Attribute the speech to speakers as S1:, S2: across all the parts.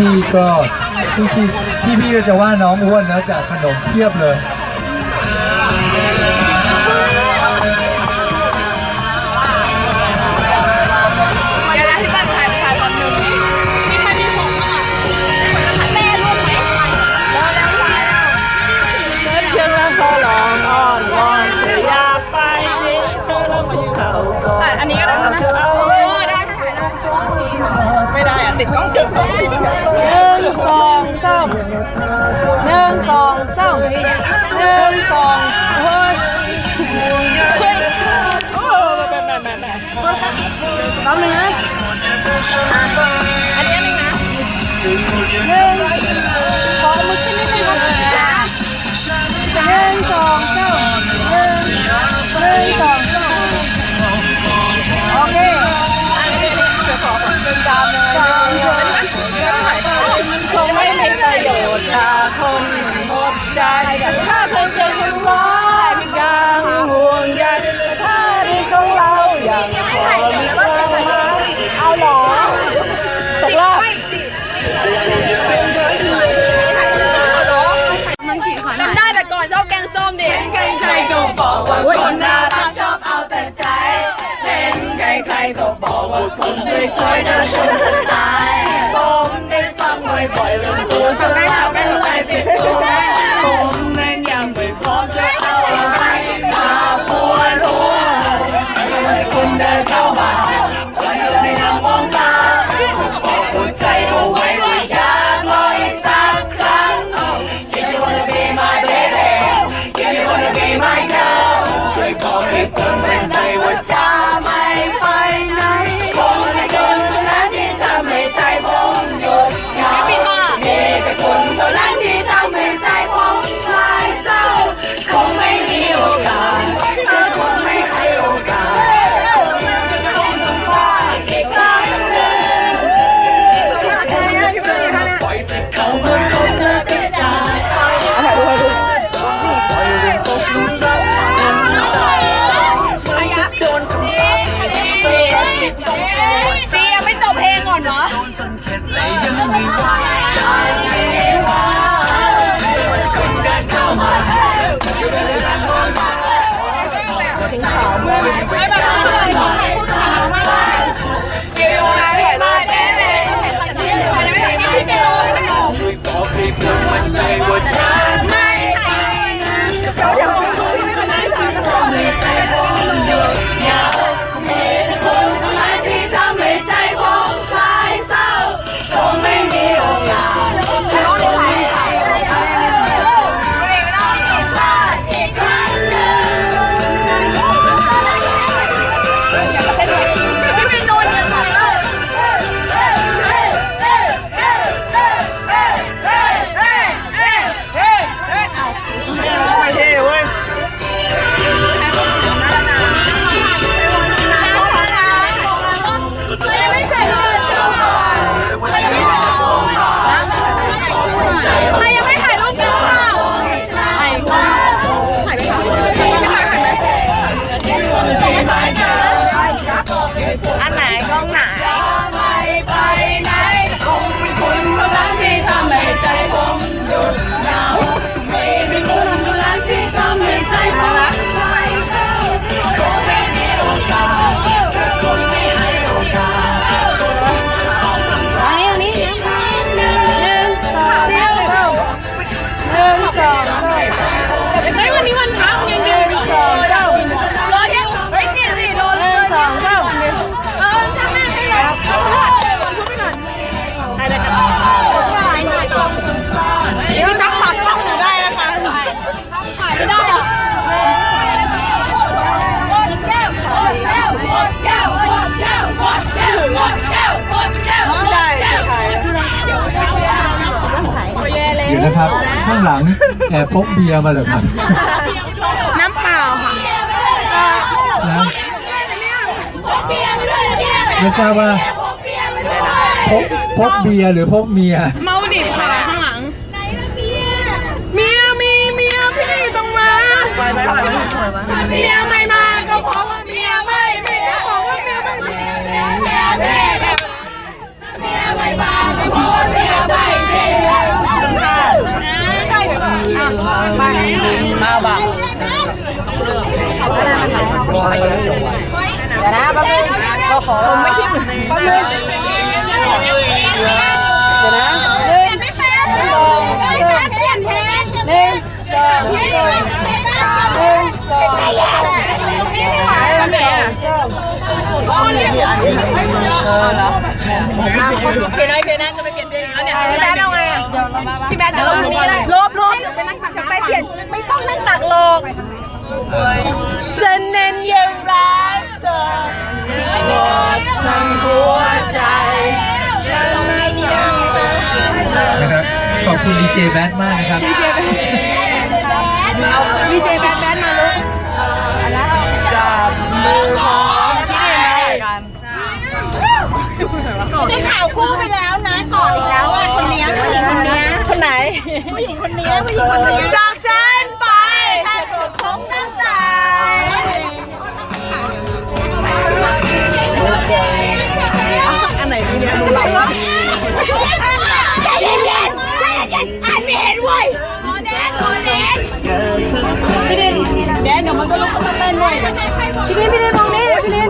S1: พี่ก็พี่พี่พี่พี่ก็จะว่าน้องอ้วนนะจากขนมเทียบเลย
S2: วันนั้ที่ตั้งใจไปถ่ายวันหนึ่งที่ท่านที่ผมอะคนละพันแม่ร่วมไหมแล้วแล้วแล้ว
S3: เดินเชียงรายขอร้องอ้อนวอนเธออย่าไปเลยเธอเราไปอยู่
S2: เขนอันนี้ก็ได้นะ
S3: เออ
S2: ได้ถ่ายได้ไม่ได้อะติดกล้อง
S3: เดิม
S2: บ
S3: อก
S4: ว่าคนน่ารักชอบเอาแต่ใจ เป็นใครๆก็บอกว่าคนสวยๆจะชนจนตายผมได้ฟังบ่อยๆเรื่งตัวสมัยเรไม่เคยปิดตัวผมนั้นยังไม่พร้อมจะ
S2: เอา
S4: อะไร
S2: มาปวด
S3: หั
S2: วคนเดิน้า
S1: งหลังแอบพกเบียร์มาเลยครับ
S2: น้ำเปล่าค่ะ
S1: นะไม่ทราบว่าพกพกเบียร์หรือพกเมีย
S2: เมาดิบค่ะข้างหลังไหนเมียเมียมีเมียพี่ต้องมาเมียมา
S4: ba
S3: ba dạ đá bác ơi có khổ đâu mấy chiếc bác ơi dạ đá lên sờ lên sờ lên sờ คนนี้
S2: ไม่เออเหรอเปลี่
S3: น
S2: ได้
S3: เปลี่ยนไดจะไปเปลี่ยนเองแล้วเนี่ย
S2: พี่แบทเอาไงพี่แบทเดี๋ยวเราลงนี้ลบลบจะไปเปลี่ยนไม่ต้องนั่งตักหรก
S3: ฉันเนั้นยังรักเธอหมดทั้งหัวใจฉันยัง
S1: นะครับขอบคุณดีเจแบทมากนะครับ
S2: ดีเจแบทดีเจ
S3: แบท
S2: แบทมาเลย จากฉันไป ฉันก็คงตั้งใจอันไหนดีเนี่ยหนูหลอบแล้วใจเย็นใจเย็นอันไม่เห็นเว้ยแด
S3: พี่ดินแดนเดี๋ยวมันก็ลุกขึ้นมาเต้นด้วยพี่ดินพี่ดินมองนี่พี่ดิน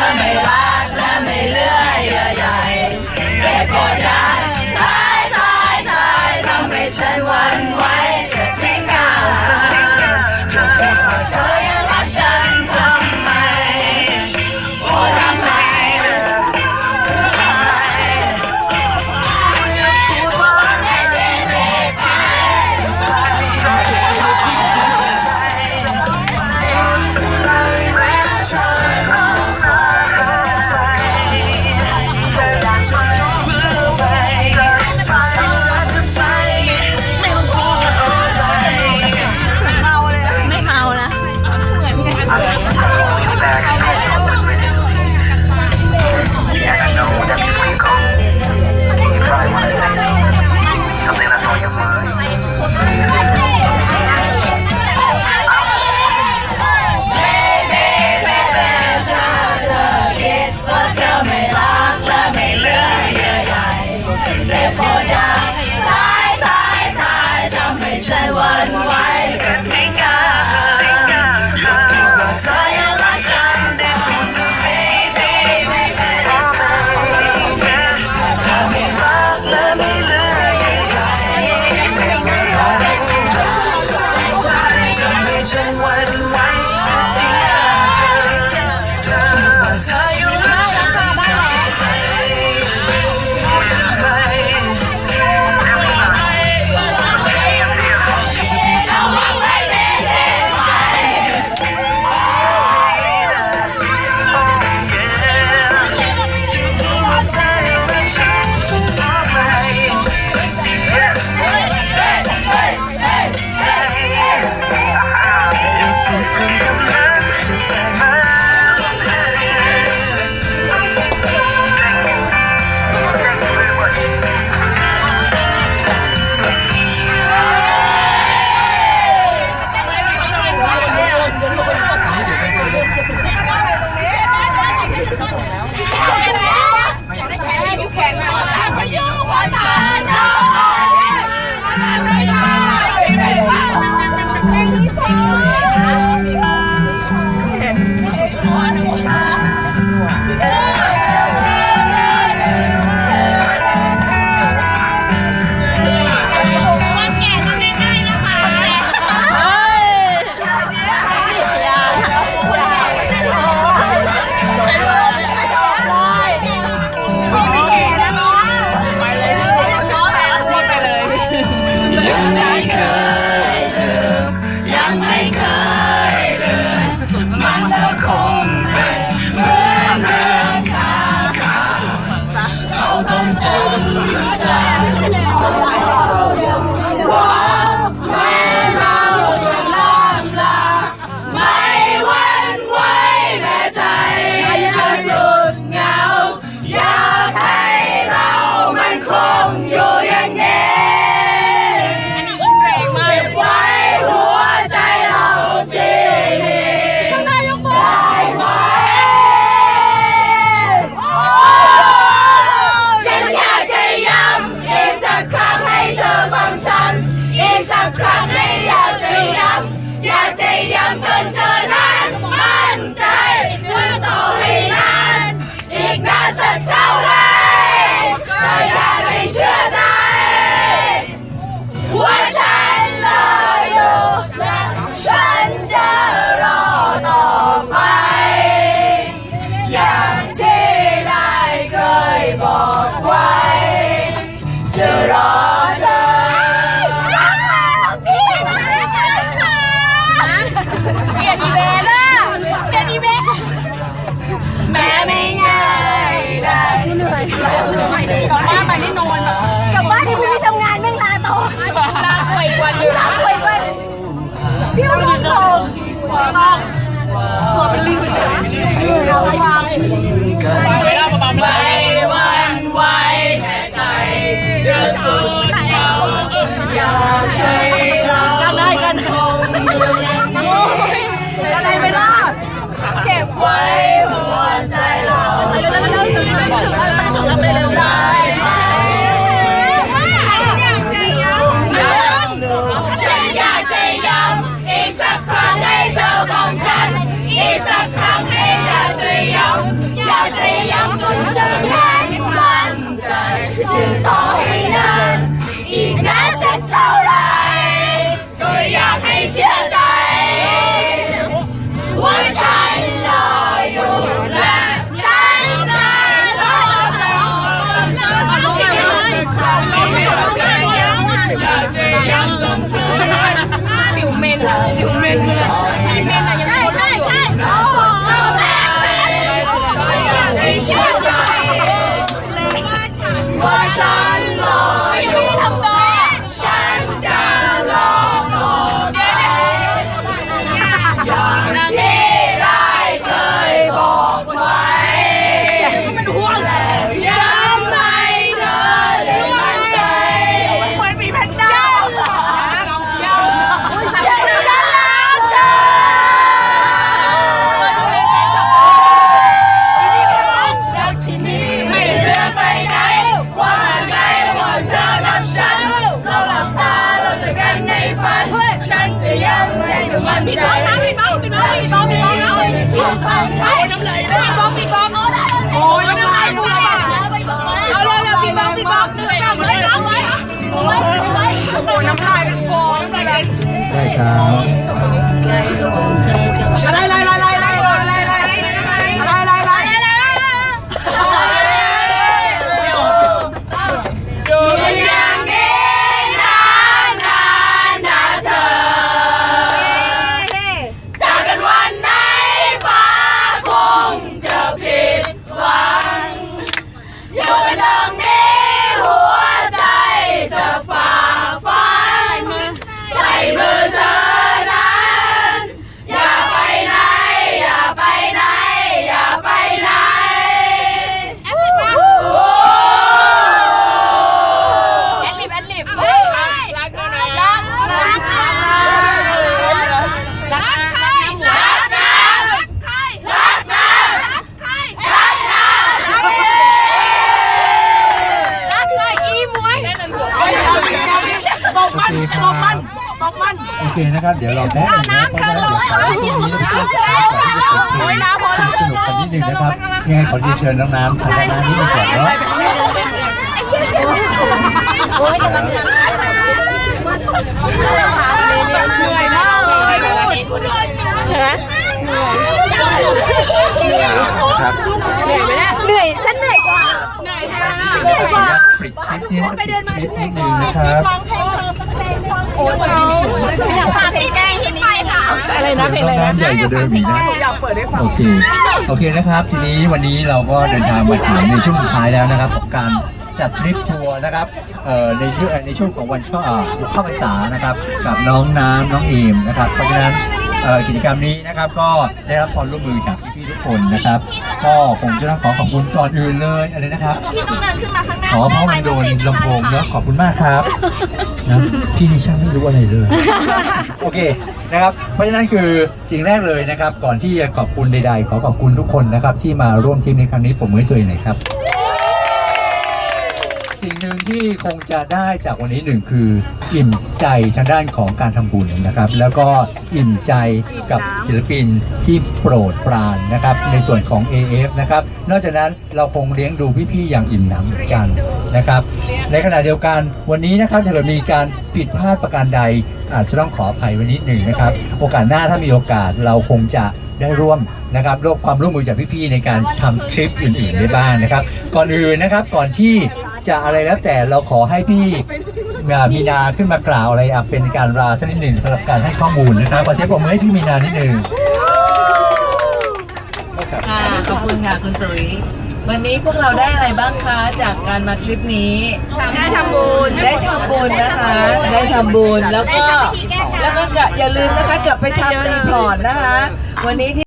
S4: ธอไม่
S3: รั
S4: กและไม่เลื่อยใหญ่ยแต่ก็จะตายตายตายทำให้ฉันวัน
S2: ไห
S4: ว 陪我唱情 จะยังไงจะมั่นใจ
S2: ปิดบ้องปิดบ้องปิดบ้องปิดบ้องปิดบ้อง
S4: ที่ฝันไว้
S2: ปิดบ้องปิดบ้องเอาได้โอ้ยน้ำลายน้ำลายเอาเร็วเร็วปิดบ้องปิดบ้องหนึ่งสองปิดบ้องไว้ไว้ไว้โอ้น้ำลายเป็นฟองน้ำลาย
S1: ได้ครับ
S2: อ
S4: เคนะ
S2: ครั
S1: บ เดี๋ยวเราแด้น้ำเชิญเลยโอ้ยน้ำพอแล้วสนุกกันนิดนึงนะครับยังไงขอเชิญน้องน้ำขอน้ำนิดนึงก่อนเนาะโอ้ยกำลังทำ
S2: เหนื่อยมากเลยเหนื่อย
S1: ครับ
S2: เหนื่อย
S3: ไหมเนี่ยเหนื่อย
S2: ฉันเหนื่อยกว่าเหนื่อยแทนเหนื่อยกว่า
S1: ไปเดินมาเหนื่อยกว่า
S2: ร้องเพลง โชว์สักเพลงฟังโอ้ยไม่อยากเพลงแกงที่ไปค่ะ
S3: อะไรนะเพลง
S1: น้
S3: อะไรนะ
S1: น้ำใหญ่กว่าเดิมอีกนะ
S3: อยากเปิดให้ฟัง
S1: โอเคโอเคนะครับ ทีนี้วันนี้เราก็เดินทางมาถึงในช่วงสุดท้ายแล้วนะครับของการจัดทริปทัวร์นะครับเอ่อในช่วงในช่วงของวันเข้าอ่าเข้าพรรษานะครับ กับน้องน้ำน้องเอมนะครับ เพราะฉะนั้นกิจกรรมนี้นะครับก็ได้รับความร่วมมือจาก คนนะครับ ก็คงจะต้องขอขอบคุณก่อนอื่นเลยอะไรนะครับ
S2: พี่ต้องเดินขึ้นมาข้างหน้า
S1: ขอเพราะมันโดนลำโพงเนอะขอบคุณมากครับนะพี่นี่ช่างไม่รู้อะไรเลย โอเคนะครับ เพราะฉะนั้นคือสิ่งแรกเลยนะครับ ก่อนที่จะขอบคุณใดๆ ขอขอบคุณทุกคนนะครับ ที่มาร่วมทีมในครั้งนี้ผมมือตัวเองหน่อยครับสิ่งหนึ่ง ที่คงจะได้จากวันนี้หนึ่งคือ อิ่มใจทางด้านของการทำบุญนะครับ แล้วก็อิ่มใจกับศิลปินที่โปรดปรานนะครับ ในส่วนของ AF นะครับนอกจากนั้นเราคงเลี้ยงดูพี่ๆอย่างอิ่มหนำเหมือนกันนะครับ ในขณะเดียวกันวันนี้นะครับถ้าเกิดมีการผิดพลาดประการใดอาจจะต้องขออภัยไว้นิดหนึ่งนะครับ โอกาสหน้าถ้ามีโอกาสเราคงจะได้ร่วมนะครับร่วมความร่วมมือจากพี่ๆในการทำทริปอื่นๆได้บ้างนะครับ ก่อนอื่นนะครับก่อนที่ จะอะไรแล้วแต่เราขอให้พี่มีนาขึ้นมากล่าวอะไรอะเป็นการลาสักนิดหนึ่งสำหรับการให้ข้อมูลนะครับขอเสียงปรบมือให้พี่มีนานิดหนึ่ง
S5: ค่ะขอบคุณค่ะคุณตุ๋ยวันนี้พวกเราได้อะไรบ้างคะจากการมาทริปนี้
S2: ได้ทำบุญ
S5: ได้ทำบุญนะคะ ได้ทำบุญแล้วก็แล้วก็จะอย่าลืมนะคะกลับไปทำรีพอร์ตนะคะ วันนี้ที่